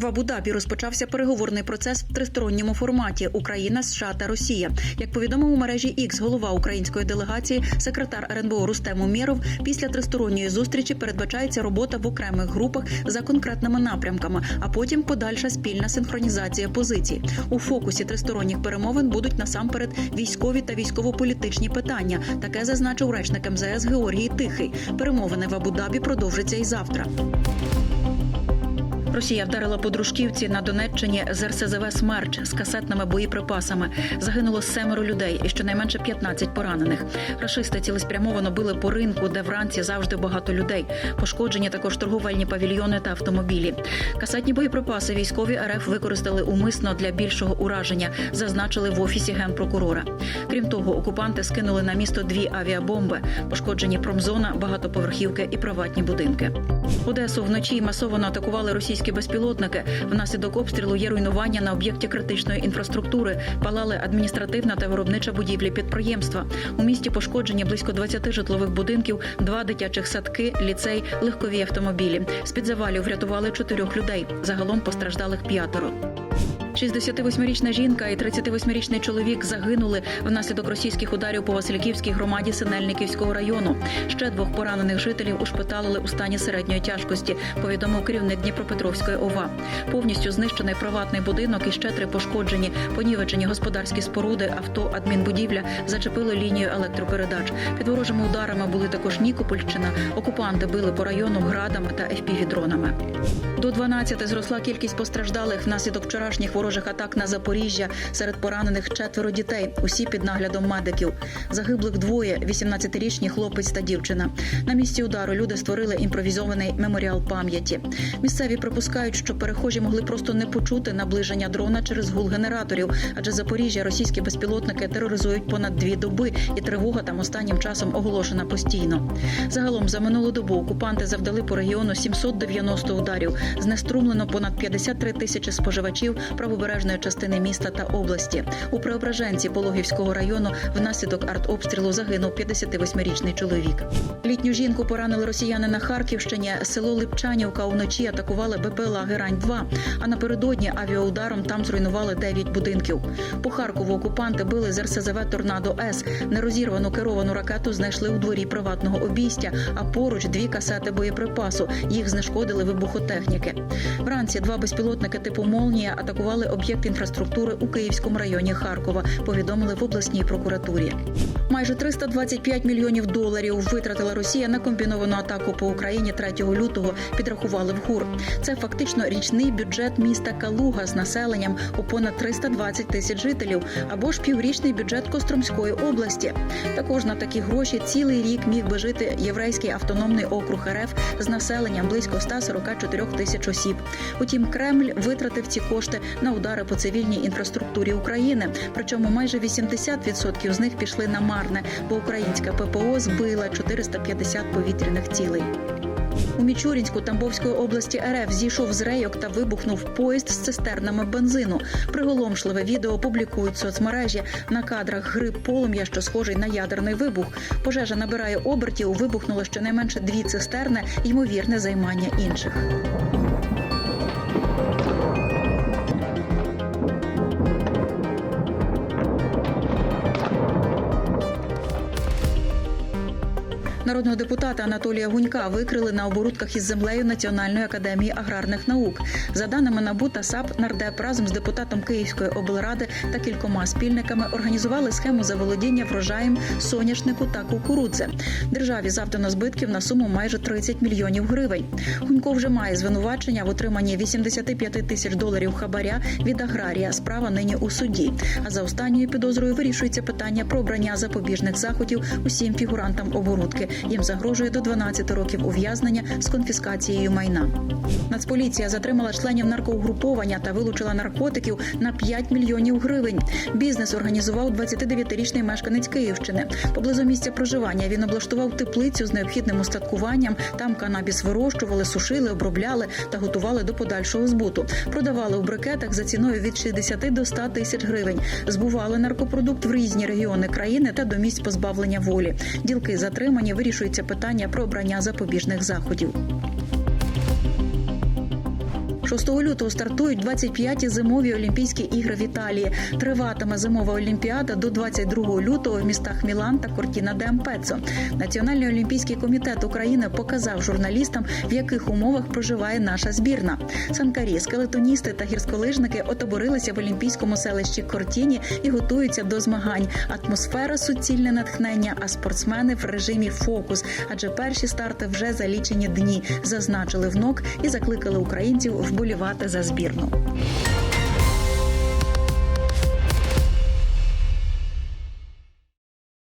В Абу-Дабі розпочався переговорний процес в тристоронньому форматі Україна, США та Росія. Як повідомив у мережі X голова української делегації, секретар РНБО Рустем Умєров, після тристоронньої зустрічі передбачається робота в окремих групах за конкретними напрямками, а потім подальша спільна синхронізація позицій. У фокусі тристоронніх перемовин будуть насамперед військові та військово-політичні питання. Таке зазначив речник МЗС Георгій Тихий. Перемовини в Абу-Дабі продовжаться і завтра. Росія вдарила по дружківці на Донеччині з РСЗВ «Смерч» з касетними боєприпасами. Загинуло семеро людей і щонайменше 15 поранених. Рашисти цілеспрямовано били по ринку, де вранці завжди багато людей. Пошкоджені також торговельні павільйони та автомобілі. Касетні боєприпаси військові РФ використали умисно для більшого ураження, зазначили в офісі генпрокурора. Крім того, окупанти скинули на місто дві авіабомби. Пошкоджені промзона, багатоповерхівки і приватні будинки. Одесу вночі масово атакували російські безпілотники. Внаслідок обстрілу є руйнування на об'єкті критичної інфраструктури. Палали адміністративна та виробнича будівлі підприємства. У місті пошкоджені близько 20 житлових будинків, два дитячих садки, ліцей, легкові автомобілі. З під завалів врятували чотирьох людей. Загалом постраждалих п'ятеро. 68-річна жінка і 38-річний чоловік загинули внаслідок російських ударів по Васильківській громаді Синельниківського району. Ще двох поранених жителів ушпиталили у стані середньої тяжкості. Повідомив керівник Дніпропетровської ОВА. Повністю знищений приватний будинок і ще три пошкоджені. Понівечені господарські споруди, авто, адмінбудівля зачепили лінію електропередач. Під ворожими ударами були також Нікопольщина. Окупанти били по району градами та FPV-дронами. До 12 зросла кількість постраждалих внаслідок вчорашніх ворожих атак на Запоріжжя. Серед поранених четверо дітей. Усі під наглядом медиків. Загиблих двоє: 18-річні хлопець та дівчина. На місці удару люди створили імпровізований меморіал пам'яті. Місцеві припускають, що перехожі могли просто не почути наближення дрона через гул генераторів, адже Запоріжжя російські безпілотники тероризують понад дві доби, і тривога там останнім часом оголошена постійно. Загалом за минулу добу окупанти завдали по регіону 790 ударів. Знеструмлено понад 53 тисячі споживачів правобережної частини міста та області. У Преображенці Пологівського району внаслідок артобстрілу загинув 58-річний чоловік. Літню жінку поранили росіяни на Харківщині. Село Липчанівка уночі атакували БПЛА Герань 2 а напередодні авіаударом там зруйнували 9 будинків. По Харкову окупанти били з РСЗВ Торнадо С. Нерозірвану керовану ракету знайшли у дворі приватного обійстя, а поруч дві касети боєприпасу. Їх знешкодили вибухотехніки. Вранці два безпілотники типу Молнія атакували об'єкт інфраструктури у Київському районі Харкова. Повідомили в обласній прокуратурі. Майже 325 мільйонів доларів витратила Росія на комбіновану атаку по Україні 3 лютого. Підрахували в ГУР. Це фактично річний бюджет міста Калуга з населенням у понад 320 тисяч жителів, або ж піврічний бюджет Костромської області. Також на такі гроші цілий рік міг би жити єврейський автономний округ РФ з населенням близько 144 тисяч осіб. Утім, Кремль витратив ці кошти на удари по цивільній інфраструктурі України. Причому майже 80% з них пішли на марне, бо українська ППО збила 450 повітряних цілей. У Мічурінську Тамбовської області РФ зійшов з рейок та вибухнув поїзд з цистернами бензину. Приголомшливе відео публікують соцмережі. На кадрах гриб полум'я, що схожий на ядерний вибух. Пожежа набирає обертів. Вибухнуло щонайменше дві цистерни, ймовірне займання інших. Народного депутата Анатолія Гунька викрили на оборудках із землею Національної академії аграрних наук. За даними НАБУ та САП, нардеп разом з депутатом Київської облради та кількома спільниками організували схему заволодіння врожаєм соняшнику та кукурудзи. Державі завдано збитків на суму майже 30 мільйонів гривень. Гунько вже має звинувачення в отриманні 85 тисяч доларів хабаря від аграрія. Справа нині у суді. А за останньою підозрою вирішується питання про обрання запобіжних заходів усім фігурантам оборудки. Їм загрожує до 12 років ув'язнення з конфіскацією майна. Нацполіція затримала членів наркоугруповання та вилучила наркотиків на 5 мільйонів гривень. Бізнес організував 29-річний мешканець Київщини. Поблизу місця проживання він облаштував теплицю з необхідним устаткуванням. Там канабіс вирощували, сушили, обробляли та готували до подальшого збуту. Продавали у брикетах за ціною від 60 до 100 тисяч гривень. Збували наркопродукт в різні регіони країни та до місць позбавлення волі. Ділки затримані вирішується питання про обрання запобіжних заходів. 6 лютого стартують 25-ті зимові Олімпійські ігри в Італії. Триватиме зимова олімпіада до 22 лютого в містах Мілан та Кортіна де Ампецо. Національний олімпійський комітет України показав журналістам, в яких умовах проживає наша збірна. Санкарі, скелетоністи та гірськолижники отоборилися в олімпійському селищі Кортіні і готуються до змагань. Атмосфера суцільне натхнення, а спортсмени в режимі фокус, адже перші старти вже за лічені дні зазначили внок і закликали українців вболівати за збірну.